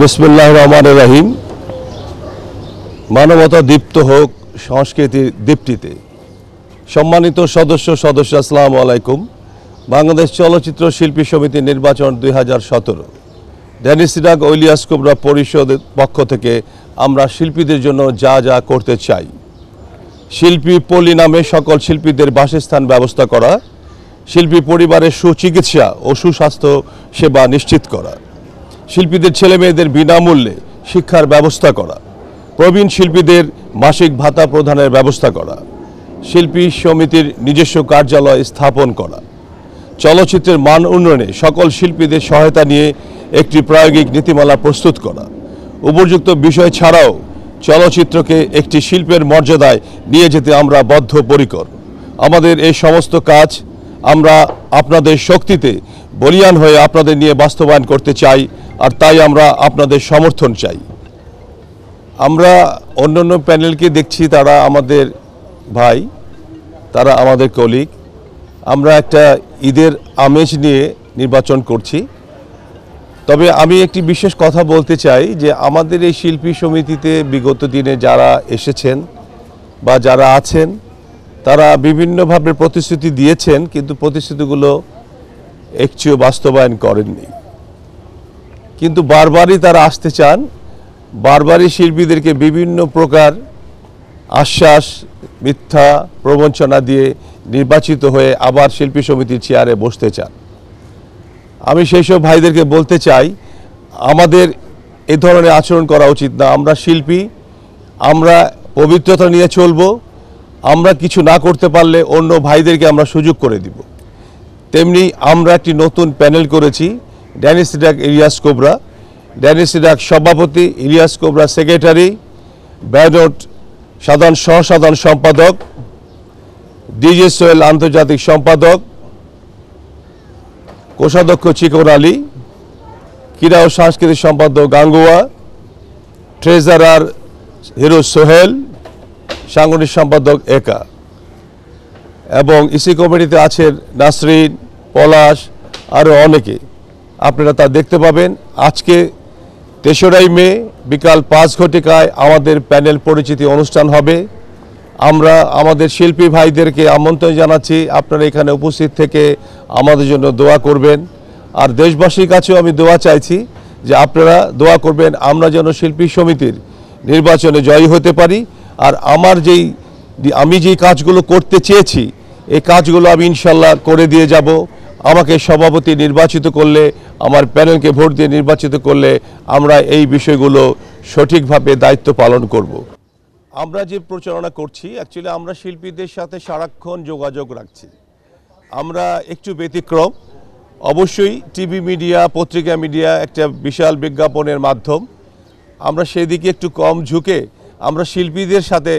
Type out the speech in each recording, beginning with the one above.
বিসমিল্লাহ রহমান রাহিম। মানবতা দীপ্ত হোক সংস্কৃতির দীপ্তিতে। সম্মানিত সদস্য সদস্য, আসসালামু আলাইকুম। বাংলাদেশ চলচ্চিত্র শিল্পী সমিতি নির্বাচন দুই হাজার সতেরো। ড্যানিসিডাক ঐলিয়াস কুবরা পরিষদের পক্ষ থেকে আমরা শিল্পীদের জন্য যা যা করতে চাই। শিল্পী পল্লী নামে সকল শিল্পীদের বাসস্থান ব্যবস্থা করা, শিল্পী পরিবারের সুচিকিৎসা ও সুস্বাস্থ্য সেবা নিশ্চিত করা। শিল্পীদের ছেলে মেয়েদের বিনামূল্যে শিক্ষার ব্যবস্থা করা, প্রবীণ শিল্পীদের মাসিক ভাতা প্রদানের ব্যবস্থা করা, শিল্পী সমিতির নিজস্ব কার্যালয় স্থাপন করা, চলচ্চিত্রের মান উন্নয়নে সকল শিল্পীদের সহায়তা নিয়ে একটি প্রায়োগিক নীতিমালা প্রস্তুত করা, উপযুক্ত বিষয় ছাড়াও চলচ্চিত্রকে একটি শিল্পের মর্যাদায় নিয়ে যেতে আমরা বদ্ধপরিকর। আমাদের এই সমস্ত কাজ আমরা আপনাদের শক্তিতে বলিয়ান হয়ে আপনাদের নিয়ে বাস্তবায়ন করতে চাই। আর তাই আমরা আপনাদের সমর্থন চাই। আমরা অন্যান্য প্যানেলকে দেখছি, তারা আমাদের ভাই, তারা আমাদের কলিগ আমরা একটা ঈদের আমেজ নিয়ে নির্বাচন করছি। তবে আমি একটি বিশেষ কথা বলতে চাই যে আমাদের এই শিল্পী সমিতিতে বিগত দিনে যারা এসেছেন বা যারা আছেন, তারা বিভিন্নভাবে প্রতিশ্রুতি দিয়েছেন, কিন্তু প্রতিশ্রুতিগুলো একটিও বাস্তবায়ন করেননি। কিন্তু বারবারই তারা আসতে চান। বারবারই শিল্পীদেরকে বিভিন্ন প্রকার আশ্বাস, মিথ্যা প্রবঞ্চনা দিয়ে নির্বাচিত হয়ে আবার শিল্পী সমিতির চেয়ারে বসতে চান। আমি সেই সব ভাইদেরকে বলতে চাই, আমাদের এ ধরনের আচরণ করা উচিত না। আমরা শিল্পী, আমরা পবিত্রতা নিয়ে চলবো, আমরা কিছু না করতে পারলে অন্য ভাইদেরকে আমরা সুযোগ করে দিব। তেমনি আমরা একটি নতুন প্যানেল করেছি ড্যানিস ডাক ইলিয়াস কোবরা ড্যানিস ডাক সভাপতি ইলিয়াস কোবরা সেক্রেটারি ব্যানট সাধারণ সহসাধারণ সম্পাদক, ডিজে সোহেল আন্তর্জাতিক সম্পাদক, কোষাধ্যক্ষ চিকন আলী, ক্রীড়া ও সাংস্কৃতিক সম্পাদক গাঙ্গুয়া, ট্রেজারার হিরো সোহেল, সাংগঠনিক সম্পাদক একা। এবং ইসি কমিটিতে আছেন নাসরিন, পলাশ আরও অনেকে। আপনারা তা দেখতে পাবেন। আজকে তেসরাই মে, বিকাল পাঁচ ঘটিকায় আমাদের প্যানেল পরিচিতি অনুষ্ঠান হবে। আমরা আমাদের শিল্পী ভাইদেরকে আমন্ত্রণ জানাচ্ছি। আপনারা এখানে উপস্থিত থেকে আমাদের জন্য দোয়া করবেন। আর দেশবাসীর কাছেও আমি দোয়া চাইছি যে আপনারা দোয়া করবেন, আমরা যেন শিল্পী সমিতির নির্বাচনে জয়ী হতে পারি। আর আমার যেই, আমি যেই কাজগুলো করতে চেয়েছি, এই কাজগুলো আমি ইনশাল্লাহ করে দিয়ে যাব। আমাকে সভাপতি নির্বাচিত করলে, আমার প্যানেলকে ভোট দিয়ে নির্বাচিত করলে আমরা এই বিষয়গুলো সঠিকভাবে দায়িত্ব পালন করব। আমরা যে প্রচারণা করছি অ্যাকচুয়ালি আমরা শিল্পীদের সাথে সারাক্ষণ যোগাযোগ রাখছি। আমরা একটু ব্যতিক্রম। অবশ্যই টিভি মিডিয়া, পত্রিকা মিডিয়া একটা বিশাল বিজ্ঞাপনের মাধ্যম। আমরা সেদিকে একটু কম ঝুঁকে আমরা শিল্পীদের সাথে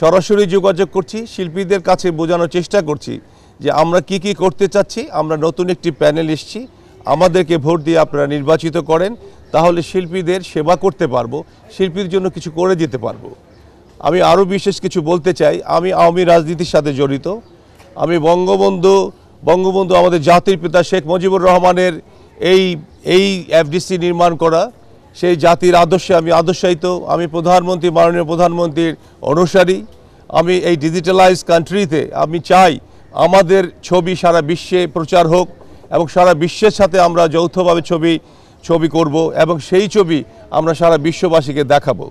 সরাসরি যোগাযোগ করছি, শিল্পীদের কাছে বোঝানোর চেষ্টা করছি। যে আমরা কি কি করতে চাচ্ছি, আমরা নতুন একটি প্যানেল এসছি, আমাদেরকে ভোট দিয়ে আপনারা নির্বাচিত করেন, তাহলে শিল্পীদের সেবা করতে পারব, শিল্পীর জন্য কিছু করে দিতে পারব। আমি আরও বিশেষ কিছু বলতে চাই, আমি আওয়ামী রাজনীতির সাথে জড়িত। আমি বঙ্গবন্ধু বঙ্গবন্ধু আমাদের জাতির পিতা শেখ মুজিবুর রহমানের এই এই এফডিসি নির্মাণ করা, সেই জাতির আদর্শে আমি আদর্শায়িত, আমি প্রধানমন্ত্রী, মাননীয় প্রধানমন্ত্রীর অনুসারী। আমি এই ডিজিটালাইজ কান্ট্রিতে আমি চাই আমাদের ছবি সারা বিশ্বে প্রচার হোক এবং সারা বিশ্বের সাথে আমরা যৌথভাবে ছবি ছবি করব এবং সেই ছবি আমরা সারা বিশ্ববাসীকে দেখাবো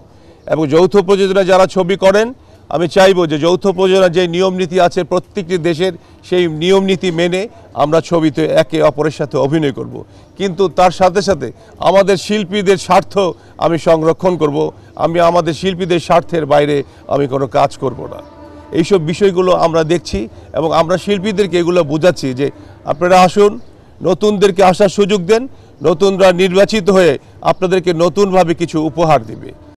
এবং যৌথ প্রযোজনা যারা ছবি করেন, আমি চাইব যে যৌথ প্রযোজনা যে নিয়ম নীতি আছে প্রত্যেকটি দেশের, সেই নিয়ম নীতি মেনে আমরা ছবিতে একে অপরের সাথে অভিনয় করব। কিন্তু তার সাথে সাথে আমাদের শিল্পীদের স্বার্থ আমি সংরক্ষণ করব। আমি আমাদের শিল্পীদের স্বার্থের বাইরে আমি কোনো কাজ করব না এইসব বিষয়গুলো আমরা দেখছি এবং আমরা শিল্পীদেরকে এগুলো বোঝাচ্ছি যে আপনারা আসুন, নতুনদেরকে আসার সুযোগ দেন, নতুনরা নির্বাচিত হয়ে আপনাদেরকে নতুনভাবে কিছু উপহার দেবে।